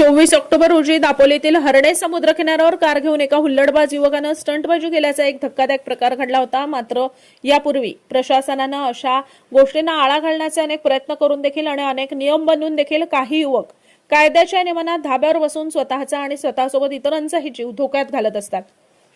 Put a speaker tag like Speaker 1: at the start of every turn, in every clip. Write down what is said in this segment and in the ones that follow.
Speaker 1: चोवीस ऑक्टोबर रोजी दापोलीतील हरडे समुद्र किनाऱ्यावर कार घेऊन एका हुल्लडबाज युवकानं स्टंटबाजी केल्याचा एक धक्कादायक प्रकार घडला होता. मात्र यापूर्वी प्रशासनानं अशा गोष्टींना आळा घालण्याचे अनेक प्रयत्न करून देखील आणि अनेक नियम बनवून देखील काही युवक कायद्याच्या नियमांना धाब्यावर बसून स्वतःचा आणि स्वतःसोबत इतरांचाही जीव धोक्यात घालत असतात.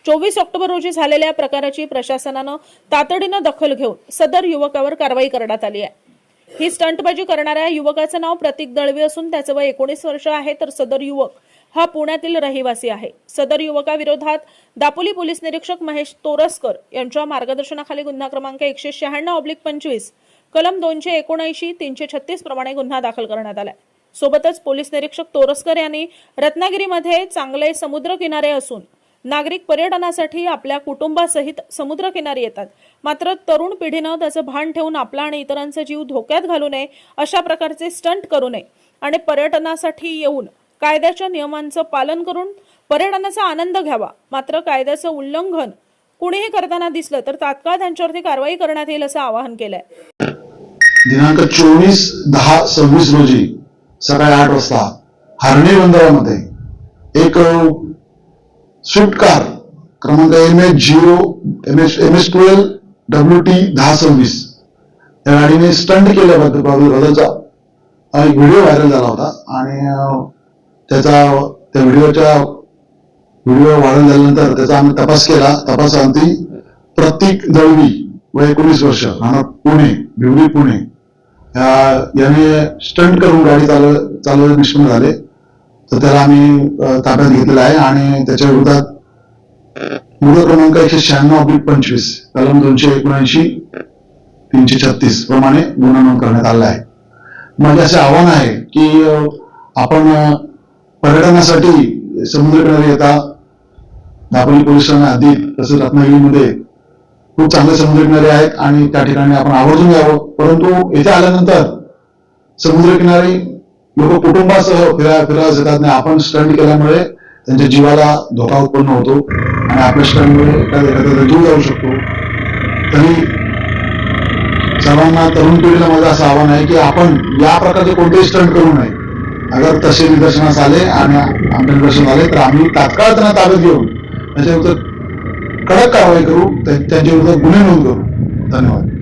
Speaker 1: चोवीस ऑक्टोबर रोजी झालेल्या प्रकाराची प्रशासनानं तातडीनं दखल घेऊन सदर युवकावर कारवाई करण्यात आली आहे. ही स्टंटबाजी करणाऱ्या युवकाचं नाव प्रतीक दळवी असून त्याचं वय एकोणीस वर्ष आहे तर सदर युवक हा पुण्यातील रहिवासी आहे. सदर युवकाविरोधात दापोली पोलीस निरीक्षक महेश तोरसकर यांच्या मार्गदर्शनाखाली गुन्हा क्रमांक एकशे शहाण्णव ऑब्लिक पंचवीस कलम दोनशे एकोणऐंशी तीनशे छत्तीस प्रमाणे गुन्हा दाखल करण्यात आलाय. सोबतच पोलीस निरीक्षक तोरसकर यांनी रत्नागिरीमध्ये चांगले समुद्र किनारे असून नागरिक पर्यटनासाठी आपल्या कुटुंबासहित समुद्रकिनारी येतात. मात्र तरुण पिढीनं त्याचं भान ठेवून आपला आणि इतरांचा जीव धोक्यात घालू नये अशा प्रकारचे स्टंट करू नये आणि पर्यटनासाठी येऊन कायद्याच्या नियमांचं पालन करून पर्यटनाचा आनंद घ्यावा. मात्र कायद्याचं उल्लंघन कुणीही करताना दिसलं तर तात्काळ त्यांच्यावरती कारवाई करण्यात येईल असं आवाहन केलंय.
Speaker 2: दिनांक चोवीस दहा सव्वीस रोजी सकाळी आठ वाजता हरणे बंदरामध्ये एक स्विफ्ट कार क्रमांक M H zero M H M H twelve W T दहा सव्वीस या गाडीने स्टंट केल्याबद्दलचा एक व्हिडिओ व्हायरल झाला होता आणि त्याचा त्या व्हिडिओच्या व्हिडिओ व्हायरल झाल्यानंतर त्याचा आम्ही तपास केला. तपासांती प्रतीक दळवी व एकोणीस वर्ष राहणार पुणे भिवडी पुणे. या- याने स्टंट करून गाडी चालव चालवण्यात निष्पन्न झाले. तर त्याला आम्ही ताब्यात घेतलेला आहे आणि त्याच्या विरोधात मुलं क्रमांक एकशे शहाण्णव अब्लिक पंचवीस कलम दोनशे एकोणऐंशी तीनशे छत्तीस प्रमाणे गुन्हा नोंद करण्यात आला आहे. म्हणजे असे आव्हान आहे की आपण पर्यटनासाठी समुद्रकिनारी येता दापोली पोलीस ठाणे आधी तसंच रत्नागिरीमध्ये खूप चांगले समुद्रकिनारे आहेत आणि त्या ठिकाणी आपण आवर्जून यावं. परंतु येथे आल्यानंतर समुद्रकिनारी लोक कुटुंबासह फिरा फिरायला येतात नाही. आपण स्टंट केल्यामुळे त्यांच्या जीवाला धोका उत्पन्न होतो आणि आपल्या स्टंटमुळे एखाद्या जीव जाऊ शकतो. तरी सर्वांना तरुण पिढीला माझं असं आव्हान आहे की आपण या प्रकारचे कोणतेही स्टंट करू नये. अगर तसे निदर्शनास आले आणि आमच्या निदर्शन आले तर आम्ही तात्काळ त्यांना ताब्यात घेऊन त्याच्याविरुद्ध कडक कारवाई करू त्या- त्यांच्या विरुद्ध गुन्हे नोंद करू. धन्यवाद.